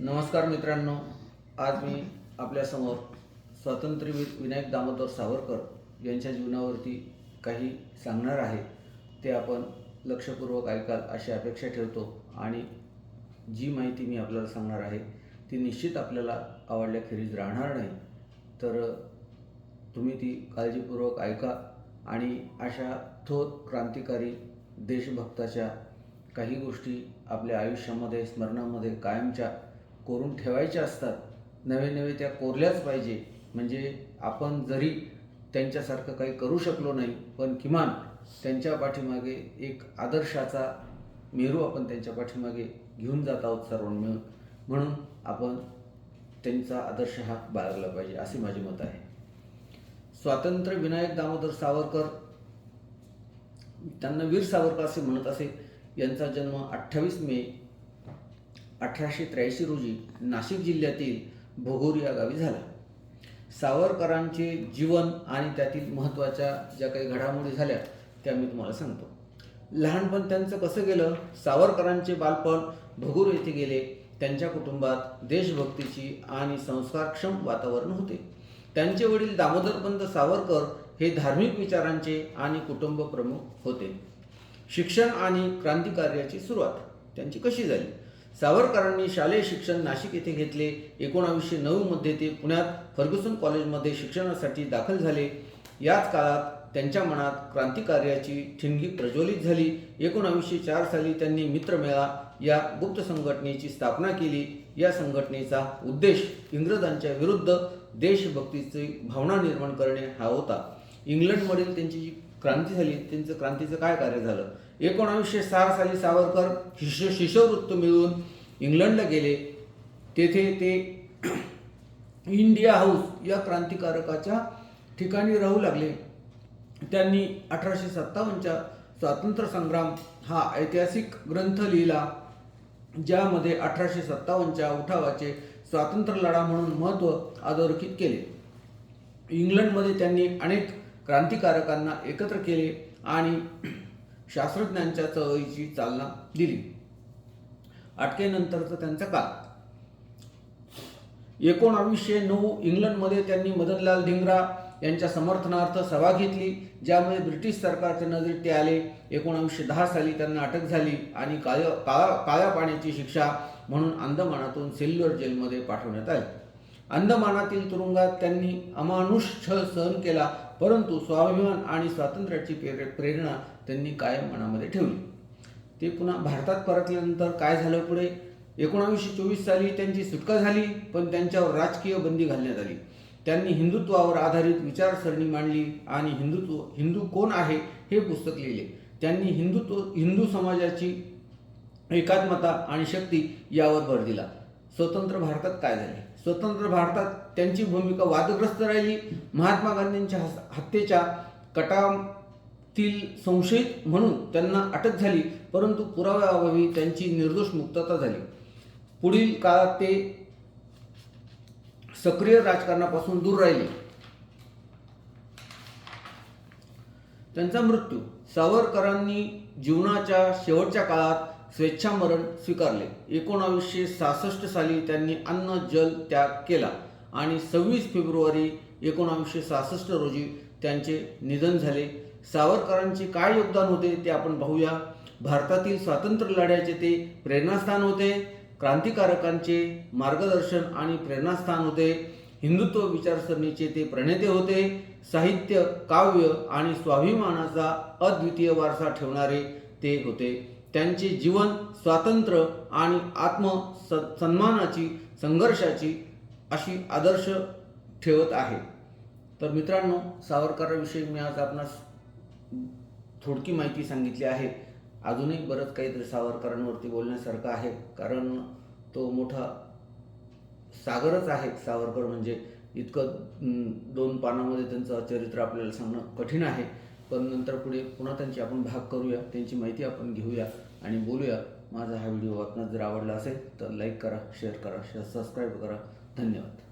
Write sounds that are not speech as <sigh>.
नमस्कार मित्रांनो आज मी आपल्यासमोर स्वातंत्र्यवीर विनायक दामोदर सावरकर यांच्या जीवनावरती काही सांगणार आहे. ते आपण लक्षपूर्वक ऐकाल अशी अपेक्षा ठेवतो आणि जी माहिती मी आपल्याला सांगणार आहे ती निश्चित आपल्याला आवडल्याखेरीज राहणार नाही. तर तुम्ही ती काळजीपूर्वक ऐका आणि अशा थोर क्रांतिकारी देशभक्ताच्या काही गोष्टी आपल्या आयुष्यामध्ये स्मरणामध्ये कायमच्या कोरून ठेवायच्या असतात. नवे नवे त्या कोरल्याच पाहिजे. म्हणजे आपण जरी त्यांच्यासारखं काही करू शकलो नाही पण किमान त्यांच्या पाठीमागे एक आदर्शाचा मेरू आपण त्यांच्या पाठीमागे घेऊन जात आहोत सर्वांनी. मिळून म्हणून आपण त्यांचा आदर्श हा बाळगला पाहिजे असे माझे मत आहे. स्वातंत्र्य विनायक दामोदर सावरकर त्यांना वीर सावरकर असे म्हणत असे यांचा जन्म अठ्ठावीस मे अठराशे त्र्याऐंशी रोजी नाशिक जिल्ह्यातील भोगोर या गावी झाला. सावरकरांचे जीवन आणि त्यातील महत्त्वाच्या ज्या काही घडामोडी झाल्या त्या मी तुम्हाला सांगतो. लहानपण त्यांचं कसं गेलं? सावरकरांचे बालपण भगूर येथे गेले. त्यांच्या कुटुंबात देशभक्तीची आणि संस्कारक्षम वातावरण होते. त्यांचे वडील दामोदरपंत सावरकर हे धार्मिक विचारांचे आणि कुटुंब प्रमुख होते. शिक्षण आणि क्रांतिकार्याची सुरुवात त्यांची कशी झाली? सावरकरांनी शालेय शिक्षण नाशिक येथे घेतले. एकोणावीसशे नऊमध्ये ते पुण्यात फर्ग्युसन कॉलेजमध्ये शिक्षणासाठी दाखल झाले. याच काळात त्यांच्या मनात क्रांतिकार्याची ठिणगी प्रज्वलित झाली. एकोणावीसशे चार साली त्यांनी मित्रमेळा या गुप्त संघटनेची स्थापना केली. या संघटनेचा उद्देश इंग्रजांच्या विरुद्ध देशभक्तीची भावना निर्माण करणे हा होता. इंग्लंडमधील त्यांची जी क्रांती झाली त्यांचं क्रांतीचं काय कार्य झालं? एकोणावीसशे सहा साली सावरकर शिष्य शिष्यवृत्त मिळवून इंग्लंडला गेले. तेथे ते <clears throat> इंडिया हाऊस या क्रांतिकारकाच्या ठिकाणी राहू लागले. त्यांनी अठराशे सत्तावन्नच्या स्वातंत्र्य संग्राम हा ऐतिहासिक ग्रंथ लिहिला ज्यामध्ये अठराशे सत्तावन्नच्या उठावाचे स्वातंत्र्य लढा म्हणून महत्त्व अधोरेखित केले. इंग्लंडमध्ये त्यांनी अनेक क्रांतिकारकांना एकत्र केले आणि <clears throat> शास्त्रज्ञांच्या चळवळीची चालना दिली. अटकेनंतरचा त्यांचा काळ एकोणावीसशे नऊ इंग्लंडमध्ये त्यांनी मदनलाल धिंगरा यांच्या समर्थनार्थ सभा घेतली ज्यामुळे ब्रिटिश सरकारच्या नजरेत ते आले. एकोणावीसशे दहा साली त्यांना अटक झाली आणि काळ्या काळा काळ्या पाण्याची शिक्षा म्हणून अंदमानातून सेल्युलर जेलमध्ये पाठवण्यात आली. अंदमानातील तुरुंगात त्यांनी अमानुष छळ सहन केला परंतु स्वाभिमान आणि स्वातंत्र्याची प्रेर प्रेरणा त्यांनी कायम मनामध्ये ठेवली. ते पुन्हा भारतात परतल्यानंतर काय झालं पुढे? एकोणावीसशे चोवीस साली त्यांची सुटका झाली पण त्यांच्यावर राजकीय बंदी घालण्यात आली. त्यांनी हिंदुत्वावर आधारित विचारसरणी मांडली आणि हिंदुत्व हिंदू कोण आहे हे पुस्तक लिहिले. त्यांनी हिंदुत्व हिंदू समाजाची एकात्मता आणि शक्ती यावर भर दिला. स्वतंत्र भारतात काय झाले? स्वतंत्र भारतात त्यांची भूमिका वादग्रस्त राहिली. महात्मा गांधींच्या हत्येच्या कटातील संशयित म्हणून त्यांना अटक झाली परंतु पुराव्याअभावी त्यांची निर्दोष मुक्तता झाली. पुढील काळात ते सक्रिय राजकारणापासून दूर राहिले. त्यांचा मृत्यू सावरकरांनी जीवनाच्या शेवटच्या काळात स्वेच्छामरण स्वीकारले. एकोणावीसशे सहासष्ट साली त्यांनी अन्न जल त्याग केला आणि सव्वीस फेब्रुवारी एकोणावीसशे सहासष्ट रोजी त्यांचे निधन झाले. सावरकरांचे काय योगदान होते ते आपण पाहूया. भारतातील स्वातंत्र्य लढ्याचे ते प्रेरणास्थान होते. क्रांतिकारकांचे मार्गदर्शन आणि प्रेरणास्थान होते. हिंदुत्व विचारसरणीचे ते प्रणेते होते. साहित्य काव्य आणि स्वाभिमानाचा अद्वितीय वारसा ठेवणारे ते होते. त्यांचे जीवन स्वातंत्र्य आणि आत्म स- सन्मानाची संघर्षाची अशी आदर्श ठेवत आहे. तर मित्रांनो सावरकरांविषयी मी आज आपणास थोडकी माहिती सांगितली आहे. अजूनही बरंच काहीतरी सावरकरांवरती बोलण्यासारखं आहे कारण तो मोठा सागरच आहे. सावरकर म्हणजे इतकं दोन पानामध्ये त्यांचं चरित्र आपल्याला सांगणं कठीण आहे. पण नंतर पुढे पुन्हा त्यांची आपण भाग करूया त्यांची माहिती आपण घेऊया आणि बोलूया. माझा हा व्हिडिओ आपणास जर आवडला असेल तर लाईक करा शेअर करा सबस्क्राईब करा. धन्यवाद.